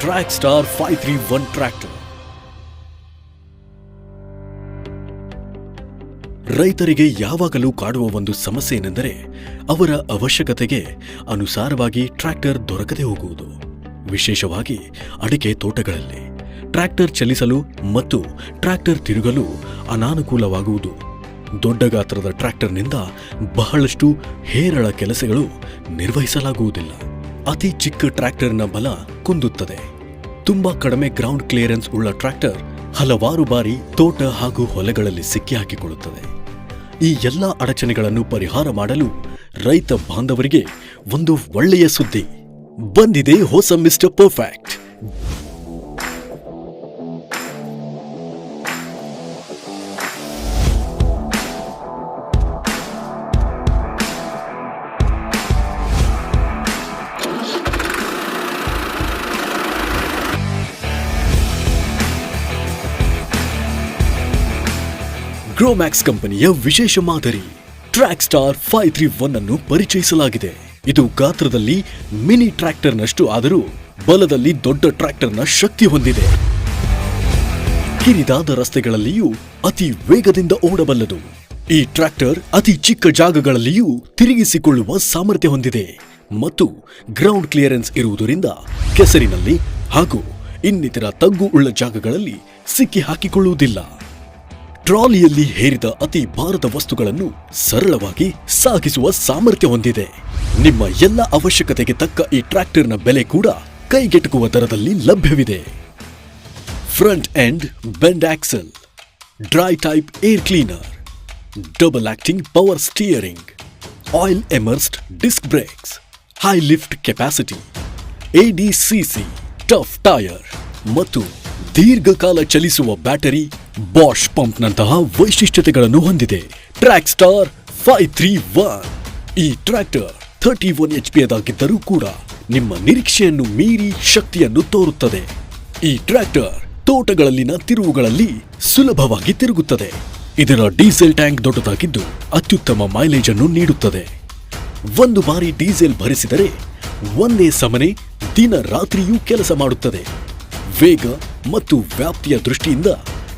Trakstar five three one tractor ರೈತರಿಗೆ ಯಾವಾಗಲೂ ಕಾಡುವ ಒಂದು ಸಮಸ್ಯೆ ಏನೆಂದರೆ ಅವರ ಅವಶ್ಯಕತೆಗೆ ಅನುಸಾರವಾಗಿ ಟ್ರ್ಯಾಕ್ಟರ್ ದೊರಕದೆ ಹೋಗುವುದು. ವಿಶೇಷವಾಗಿ ಅಡಿಕೆ ತೋಟಗಳಲ್ಲಿ. ಟ್ರ್ಯಾಕ್ಟರ್ ಚಲಿಸಲು ಮತ್ತು ಟ್ರ್ಯಾಕ್ಟರ್ ತಿರುಗಲು ಅನಾನುಕೂಲವಾಗುವುದು. ದೊಡ್ಡ ಗಾತ್ರದ ಟ್ರ್ಯಾಕ್ಟರ್ನಿಂದ ಬಹಳಷ್ಟು ಹೇರಳ ಕೆಲಸಗಳು ನಿರ್ವಹಿಸಲಾಗುವುದಿಲ್ಲ. ಅತಿ ಚಿಕ್ಕ ಟ್ರ್ಯಾಕ್ಟರ್ನ ಬಲ ಕುಂದುತ್ತದೆ. ತುಂಬಾ ಕಡಿಮೆ ಗ್ರೌಂಡ್ ಕ್ಲಿಯರೆನ್ಸ್ ಉಳ್ಳ ಟ್ರ್ಯಾಕ್ಟರ್ ಹಲವಾರು ಬಾರಿ ತೋಟ ಹಾಗೂ ಹೊಲಗಳಲ್ಲಿ ಸಿಕ್ಕಿ ಹಾಕಿಕೊಳ್ಳುತ್ತದೆ. ಈ ಎಲ್ಲ ಅಡಚಣೆಗಳನ್ನು ಪರಿಹಾರ ಮಾಡಲು ರೈತ ಬಾಂಧವರಿಗೆ ಒಂದು ಒಳ್ಳೆಯ ಸುದ್ದಿ. ಬಂದಿದೆ ಹೊಸ ಮಿಸ್ಟರ್ ಪರ್ಫೆಕ್ಟ್. ಗ್ರೋಮ್ಯಾಕ್ಸ್ ಕಂಪನಿಯ ವಿಶೇಷ ಮಾದರಿ. Track star five three one ಅನ್ನು ಪರಿಚಯಿಸಲಾಗಿದೆ. ಇದು ಗಾತ್ರದಲ್ಲಿ ಮಿನಿ ಟ್ರ್ಯಾಕ್ಟರ್ನಷ್ಟು ಆದರೂ ಬಲದಲ್ಲಿ ದೊಡ್ಡ ಟ್ರ್ಯಾಕ್ಟರ್ನ ಶಕ್ತಿ ಹೊಂದಿದೆ. ಕಿರಿದಾದ ರಸ್ತೆಗಳಲ್ಲಿಯೂ ಅತಿ ವೇಗದಿಂದ ಓಡಬಲ್ಲದು. ಈ ಟ್ರ್ಯಾಕ್ಟರ್ ಅತಿ ಚಿಕ್ಕ ಜಾಗಗಳಲ್ಲಿಯೂ ತಿರುಗಿಸಿಕೊಳ್ಳುವ ಸಾಮರ್ಥ್ಯ ಹೊಂದಿದೆ ಮತ್ತು ಗ್ರೌಂಡ್ ಕ್ಲಿಯರೆನ್ಸ್ ಇರುವುದರಿಂದ ಕೆಸರಿನಲ್ಲಿ ಹಾಗೂ ಇನ್ನಿತರ ತಗ್ಗು ಉಳ್ಳ ಜಾಗಗಳಲ್ಲಿ ಸಿಕ್ಕಿ ಹಾಕಿಕೊಳ್ಳುವುದಿಲ್ಲ ಟ್ರಾಲಿಯಲ್ಲಿ ಹೇರಿದ ಅತಿ ಭಾರದ ವಸ್ತುಗಳನ್ನು ಸರಳವಾಗಿ ಸಾಗಿಸುವ ಸಾಮರ್ಥ್ಯ ಹೊಂದಿದೆ. ನಿಮ್ಮ ಎಲ್ಲ ಅವಶ್ಯಕತೆಗೆ ತಕ್ಕ ಈ ಟ್ರ್ಯಾಕ್ಟರ್ನ ಬೆಲೆ ಕೂಡ ಕೈಗೆಟುಕುವ ದರದಲ್ಲಿ ಲಭ್ಯವಿದೆ. Front end bend axle dry type air cleaner double acting power steering oil immersed disc brakes high lift capacity ADDC tough tyre ಮತ್ತು ದೀರ್ಘಕಾಲ ಚಲಿಸುವ ಬ್ಯಾಟರಿ ಬಾಷ್ ಪಂಪ್ನಂತಹ ವೈಶಿಷ್ಟ್ಯತೆಗಳನ್ನು ಹೊಂದಿದೆ. Track star five three one ಈ tractor thirty one H P ಅದಾಗಿದ್ದರೂ ಕೂಡ ನಿಮ್ಮ ನಿರೀಕ್ಷೆಯನ್ನು ಮೀರಿ ಶಕ್ತಿಯನ್ನು ತೋರುತ್ತದೆ. ಈ ಟ್ರ್ಯಾಕ್ಟರ್ ತೋಟಗಳಲ್ಲಿನ ತಿರುವುಗಳಲ್ಲಿ ಸುಲಭವಾಗಿ ತಿರುಗುತ್ತದೆ. ಇದರ ಡೀಸೆಲ್ ಟ್ಯಾಂಕ್ ದೊಡ್ಡದಾಗಿದ್ದು ಅತ್ಯುತ್ತಮ ಮೈಲೇಜ್ ಅನ್ನು ನೀಡುತ್ತದೆ. ಒಂದು ಬಾರಿ ಡೀಸೆಲ್ ಭರಿಸಿದರೆ ಒಂದೇ ಸಮನೆ ದಿನ ರಾತ್ರಿಯೂ ಕೆಲಸ ಮಾಡುತ್ತದೆ. ವೇಗ ಮತ್ತು ವ್ಯಾಪ್ತಿಯ ದೃಷ್ಟಿಯಿಂದ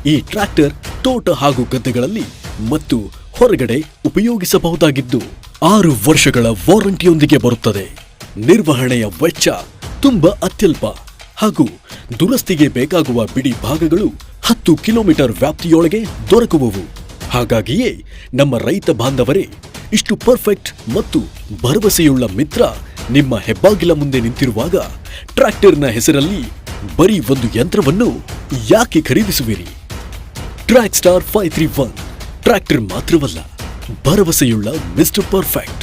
ಈ ಟ್ರ್ಯಾಕ್ಟರ್ ತೋಟ ಹಾಗೂ ಗದ್ದೆಗಳಲ್ಲಿ ಮತ್ತು ಹೊರಗಡೆ ಉಪಯೋಗಿಸಬಹುದಾಗಿದ್ದು ಆರು ವರ್ಷಗಳ ವಾರಂಟಿಯೊಂದಿಗೆ ಬರುತ್ತದೆ. ನಿರ್ವಹಣೆಯ ವೆಚ್ಚ ತುಂಬಾ ಅತ್ಯಲ್ಪ ಹಾಗೂ ದುರಸ್ತಿಗೆ ಬೇಕಾಗುವ ಬಿಡಿ ಭಾಗಗಳು ಹತ್ತು ಕಿಲೋಮೀಟರ್ ವ್ಯಾಪ್ತಿಯೊಳಗೆ ದೊರಕುವವು. ಹಾಗಾಗಿಯೇ ನಮ್ಮ ರೈತ ಬಾಂಧವರೇ, ಇಷ್ಟು ಪರ್ಫೆಕ್ಟ್ ಮತ್ತು ಭರವಸೆಯುಳ್ಳ ಮಿತ್ರ ನಿಮ್ಮ ಹೆಬ್ಬಾಗಿಲ ಮುಂದೆ ನಿಂತಿರುವಾಗ ಟ್ರ್ಯಾಕ್ಟರ್ನ ಹೆಸರಲ್ಲಿ ಬರೀ ಒಂದು ಯಂತ್ರವನ್ನು ಯಾಕೆ ಖರೀದಿಸುವಿರಿ? Trakstar five three one tractor ಮಾತ್ರವಲ್ಲ ಭರವಸೆಯುಳ್ಳ ಮಿಸ್ಟರ್ ಪರ್ಫೆಕ್ಟ್